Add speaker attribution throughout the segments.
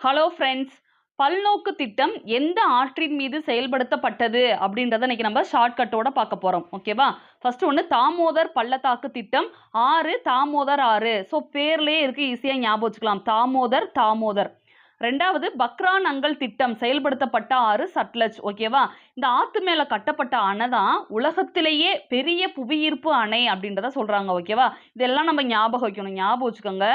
Speaker 1: Hello friends பல்நோக்கு திட்டம் எந்த ஆற்றின் மீது செயல்படுத்தப்பட்டது அப்படின்றத இன்னைக்கு நம்ம ஷார்ட்கட்டோட பார்க்க போகிறோம் ஓகேவா ஃபர்ஸ்ட் ஒன்று தாமோதர் பள்ளத்தாக்கு திட்டம். ஆறு தாமோதர் ஆறு. ஸோ பேர்லேயே இருக்கு ஈஸியாக ஞாபகம் வச்சுக்கலாம் தாமோதர் தாமோதர். ரெண்டாவது பக்ரான் அங்கல் திட்டம். செயல்படுத்தப்பட்ட ஆறு சட்லஜ். ஓகேவா இந்த ஆத்து மேலே கட்டப்பட்ட அணை தான் உலகத்திலேயே பெரிய புவியீர்ப்பு அணை அப்படின்றத சொல்கிறாங்க ஓகேவா இதெல்லாம் நம்ம ஞாபகம் வைக்கணும். ஞாபகம் வச்சுக்கோங்க.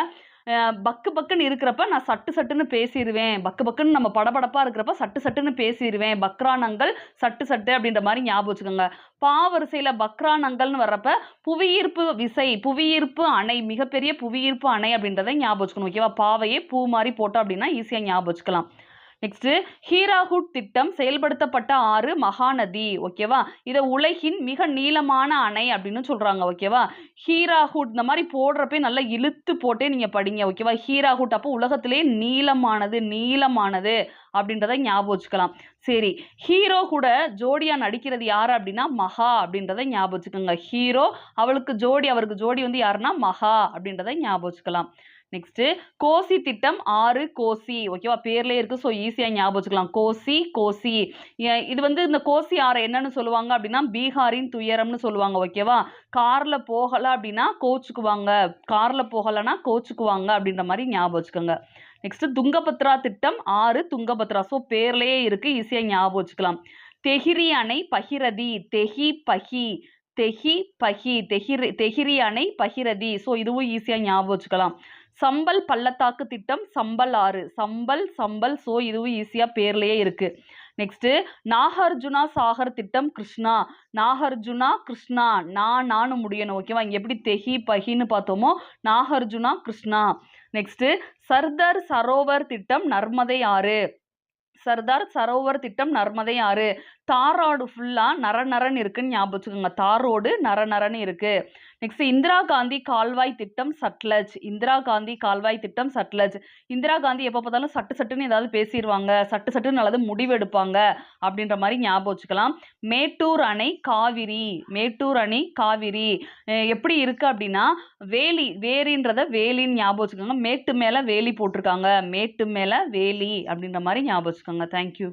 Speaker 1: பக்கு பக்குன்னு இருக்கிறப்ப நான் சட்டு சட்டுன்னு பேசிடுவேன் பக்கு பக்குன்னு நம்ம படபடப்பாக இருக்கிறப்ப சட்டு சட்டுன்னு பேசிடுவேன் பக்ரானங்கள் சட்டு சட்டு அப்படின்ற மாதிரி ஞாபகம் வச்சுக்கோங்க. பாவரிசையில் பக்ரானங்கள்னு வர்றப்ப புவியீர்ப்பு விசை புவியீர்ப்பு அணை மிகப்பெரிய புவியீர்ப்பு அணை அப்படின்றத ஞாபகம் வச்சுக்கணும். ஓகேவா? பாவையே பூ மாதிரி போட்டோம் அப்படின்னா ஈஸியாக ஞாபகம் வச்சுக்கலாம். நெக்ஸ்ட் ஹீராஹுட் திட்டம் செயல்படுத்தப்பட்ட ஆறு மகாநதி ஓகேவா இதை உலகின் மிக நீளமான அணை அப்படின்னு சொல்றாங்க ஓகேவா ஹீராகுட் இந்த மாதிரி போடுறப்பே நல்லா இழுத்து போட்டே நீங்க படிங்க ஓகேவா ஹீராகுட் அப்போ உலகத்திலே நீளமானது நீளமானது அப்படின்றத ஞாபகம் வச்சுக்கலாம். சரி ஹீரோ கூட ஜோடியா நடிக்கிறது யாரு அப்படின்னா மகா அப்படின்றத ஞாபகம் வச்சுக்கோங்க. ஹீரோ அவளுக்கு ஜோடி அவருக்கு ஜோடி வந்து யாருன்னா மகா அப்படின்றத ஞாபகம் வச்சுக்கலாம். நெக்ஸ்ட்டு கோசி திட்டம் ஆறு கோசி. ஓகேவா பேர்லேயே இருக்கு ஸோ ஈஸியாக ஞாபகம் வச்சுக்கலாம். கோசி கோசி. இது வந்து இந்த கோசி ஆறு என்னன்னு சொல்லுவாங்க அப்படின்னா பீகாரின் துயரம்னு சொல்லுவாங்க ஓகேவா காரில் போகலை அப்படின்னா கோச்சுக்குவாங்க. காரில் போகலைன்னா கோச்சுக்குவாங்க அப்படின்ற மாதிரி ஞாபகம் வச்சுக்கோங்க. நெக்ஸ்ட் துங்கபத்ரா திட்டம் ஆறு துங்கபத்ரா. ஸோ பேர்லேயே இருக்கு ஈஸியாக ஞாபகம் வச்சுக்கலாம். தெஹிரி அணை பகிரதி. தெஹி பஹி தெஹி பஹி தெஹிரி தெஹிரி அணை பகிரதி. ஸோ இதுவும் ஈஸியாக ஞாபகம் வச்சுக்கலாம். சம்பல் பள்ளத்தாக்கு திட்டம் சம்பல் ஆறு. சம்பல் சம்பல் ஸோ இதுவும் ஈஸியாக பேர்லேயே இருக்குது நெக்ஸ்ட்டு நாகார்ஜுனா சாகர் திட்டம் கிருஷ்ணா. நாகார்ஜுனா கிருஷ்ணா. நான் நானும் முடியணும் ஓகேவா இங்கே எப்படி தெஹி பஹின்னு பார்த்தோமோ நாகார்ஜுனா கிருஷ்ணா. நெக்ஸ்ட்டு சர்தார் சரோவர் திட்டம் நர்மதை ஆறு. சர்தார் சரோவர் திட்டம் நர்மதை ஆறு. தாரோடு ஃபுல்லாக நர நரன்னு இருக்குன்னு ஞாபகம் வச்சுக்கோங்க. தாரோடு நர நரன்னு இருக்குது நெக்ஸ்ட் இந்திரா காந்தி கால்வாய் திட்டம் சட்லஜ் இந்திரா காந்தி கால்வாய் திட்டம் சட்லஜ் இந்திரா காந்தி எப்போ பார்த்தாலும் சட்டு சட்டுன்னு ஏதாவது பேசிடுவாங்க சட்டு சட்டுன்னு அல்லது முடிவெடுப்பாங்க அப்படின்ற மாதிரி ஞாபகம் வச்சுக்கலாம். மேட்டூர் அணை காவிரி. மேட்டூர் அணை காவிரி. எப்படி இருக்கு அப்படின்னா வேலி வேரின்றத வேலின்னு ஞாபகம் வச்சுக்கோங்க. மேட்டு மேலே வேலி போட்டிருக்காங்க. மேட்டு மேலே வேலி அப்படின்ற மாதிரி ஞாபகம் வச்சுக்கோங்க. தேங்க்யூ